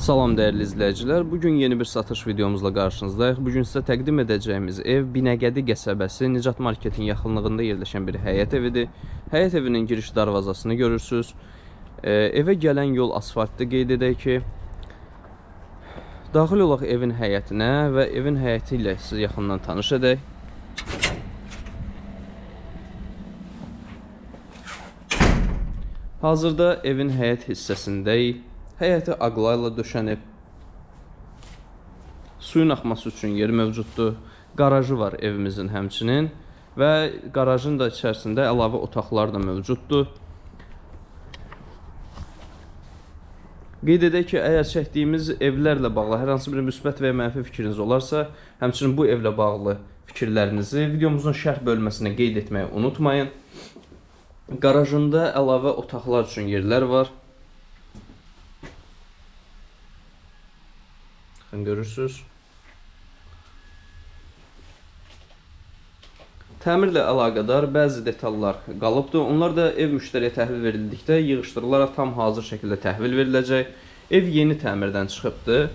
Salam dəyərli izləyicilər. Bu gün yeni bir satış videomuzla qarşınızdayıq. Bu gün sizə təqdim edəcəyimiz ev Binəqədi qəsəbəsi Nicat Marketin yaxınlığında yerləşən bir həyət evidir. Həyət evinin giriş darvazasını görürsüz. E, evə gələn yol asfaltdır qeyd edək ki. Daxil olaq evin həyətinə və evin həyəti ilə sizi yaxından tanış edək. Hazırda evin həyət hissəsindəyik. Həyəti aqlayla döşənib. Suyun axması üçün yer mövcuddur. Qarajı var evimizin həmçinin və qarajın da içərisində əlavə otaqlar da mövcuddur. Qeyd edək ki, əgər çəkdiyimiz evlərlə bağlı hər hansı bir müsbət və ya mənfi fikriniz olarsa, həmçinin bu evlə bağlı fikirlərinizi videomuzun şərh bölməsində qeyd etməyi unutmayın. Qarajında əlavə otaqlar üçün yerlər var. Baxın görürsüz. Təmirlə əlaqədar bəzi detallar qalıbdır. Onlar da ev müştəriyə təhvil verildikdə yığışdırılaraq tam hazır şəkildə təhvil veriləcək. Ev yeni təmirdən çıxıbdır.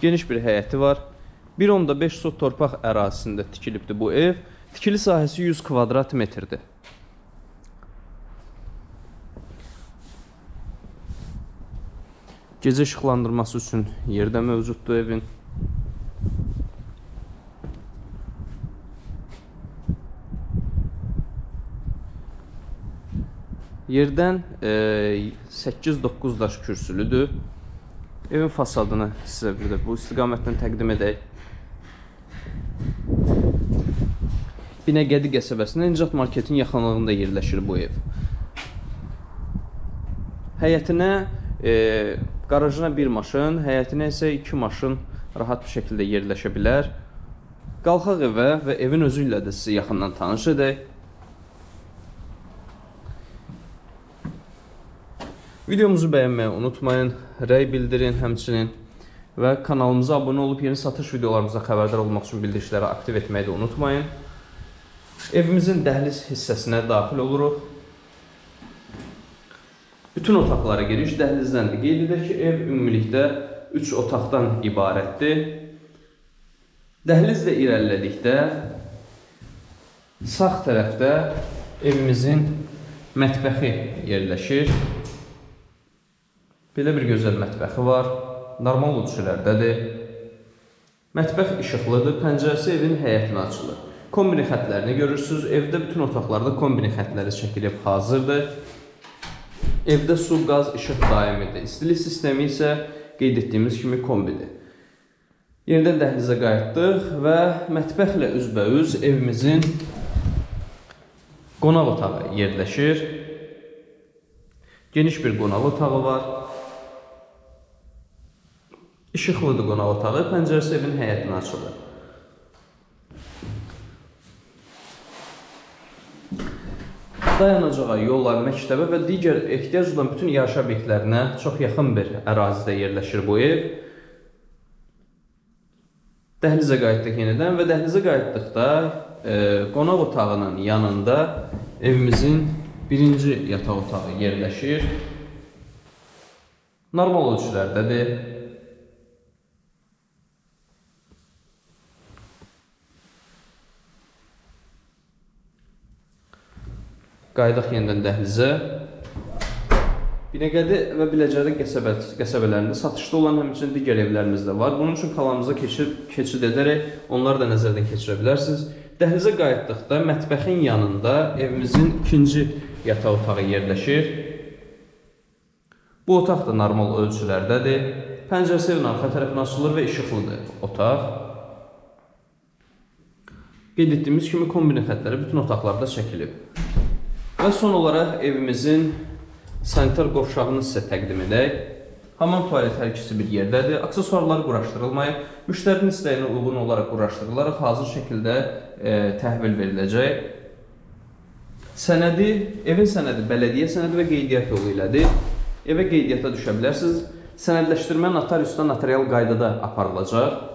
Geniş bir həyəti var. 1.5 sot torpaq ərazisində tikilibdir bu ev. Tikili sahəsi 100 kvadrat metrdir. Gecə işıqlandırması üçün yer də mövcuddur evin. Yerdən e, 8-9 daş kürsülüdür. Evin fasadını sizə bir də bu istiqamətdən təqdim edək. Binəqədi qəsəbəsində Nicat Marketin yaxınlığında yerləşir bu ev. Həyətinə, e, qarajına bir maşın, həyətinə isə iki maşın rahat bir şəkildə yerləşə bilər. Qalxaq evə və evin özü ilə də sizi yaxından tanış edək. Videomuzu bəyənməyi unutmayın, rəy bildirin həmçinin və kanalımıza abunə olub yeni satış videolarımıza xəbərdar olmaq üçün bildirişləri aktiv etməyi də unutmayın. Evimizin dəhliz hissəsinə daxil oluruq. Bütün otaqlara giriş dəhlizdəndir. Qeyd edək ki, ev ümumilikdə 3 otaqdan ibarətdir. Dəhlizlə irəlilədikdə sağ tərəfdə evimizin mətbəxi yerləşir. Belə bir gözəl mətbəxi var. Normal ölçülərdədir. Mətbəx işıqlıdır. Pəncərəsi evin həyətinə açılır. Kombini xətlərini görürsüz. Evdə bütün otaqlarda kombini xətləri çəkilib hazırdır. Evdə su, qaz, işıq daimidir. İstilik sistemi isə qeyd etdiyimiz kimi kombidir. Yenidən dəhlizə qayıtdıq və mətbəxlə üzbəüz evimizin qonaq otağı yerləşir. Geniş bir qonaq otağı var. İşıqlıdır qonaq otağı, pəncərəsi evin həyətinə açılır. Dayanacağa, yolla, məktəbə və digər ehtiyac olan bütün yaşayış obyektlərinə çox yaxın bir ərazidə yerləşir bu ev. Dəhlizə qayıtdıq yenidən və dəhlizə qayıtdıqda e, qonaq otağının yanında evimizin birinci yataq otağı yerləşir. Normal ölçülərdədir. Qayıdaq yenidən dəhlizə. Binəqədi və Biləcəri qəsəbə, qəsəbələrində satışda olan həmçinin digər evlərimiz də var. Bunun üçün kanalımıza keçid, keçid edərək onları da nəzərdən keçirə bilərsiniz. Dəhlizə qayıtdıqda mətbəxin yanında evimizin ikinci yataq otağı yerləşir. Bu otaq da normal ölçülərdədir. Pəncərəsi evin arxa tərəfinə açılır və işıqlıdır otaq. Qeyd etdiyimiz kimi kombini xətləri bütün otaqlarda çəkilib. Və son olaraq evimizin sanitar qovşağını sizə təqdim edək. Hamam tualet hər ikisi bir yerdədir. Aksesuarlar quraşdırılmayıb. Müştərinin istəyinə uyğun olaraq quraşdırılaraq hazır şəkildə e, təhvil veriləcək. Sənədi, evin sənədi bələdiyyə sənədi və qeydiyyat yolu ilədir. Evə qeydiyyata düşə bilərsiniz. Sənədləşdirmə notariusdan notarial qaydada aparılacaq.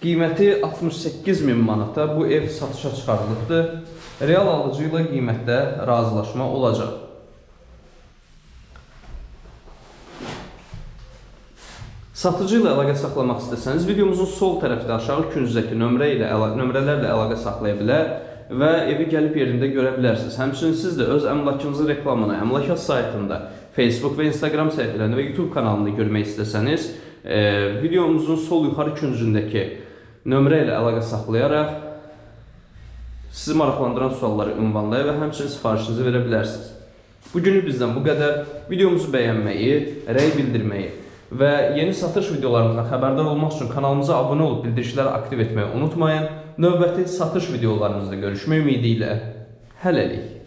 Qiyməti 68 min manata bu ev satışa çıxarılıbdır. real alıcı ilə qiymətdə razılaşma olacaq. Satıcı ilə əlaqə saxlamaq istəsəniz, videomuzun sol tərəfdə aşağı küncdəki nömrə ilə nömrələrlə əlaqə saxlaya bilər və evi gəlib yerində görə bilərsiniz. Həmçinin siz də öz əmlakınızın reklamını Əmlakət saytında, Facebook və Instagram səhifələrində və YouTube kanalında görmək istəsəniz, videomuzun sol yuxarı küncündəki nömrə ilə əlaqə saxlayaraq sizi maraqlandıran sualları ünvanlaya və həmçinin sifarişinizi verə bilərsiniz. Bugünlük bizdən bu qədər. Videomuzu bəyənməyi, rəy bildirməyi və yeni satış videolarımızdan xəbərdar olmaq üçün kanalımıza abunə olub bildirişləri aktiv etməyi unutmayın. Növbəti satış videolarımızda görüşmək ümidi ilə hələlik.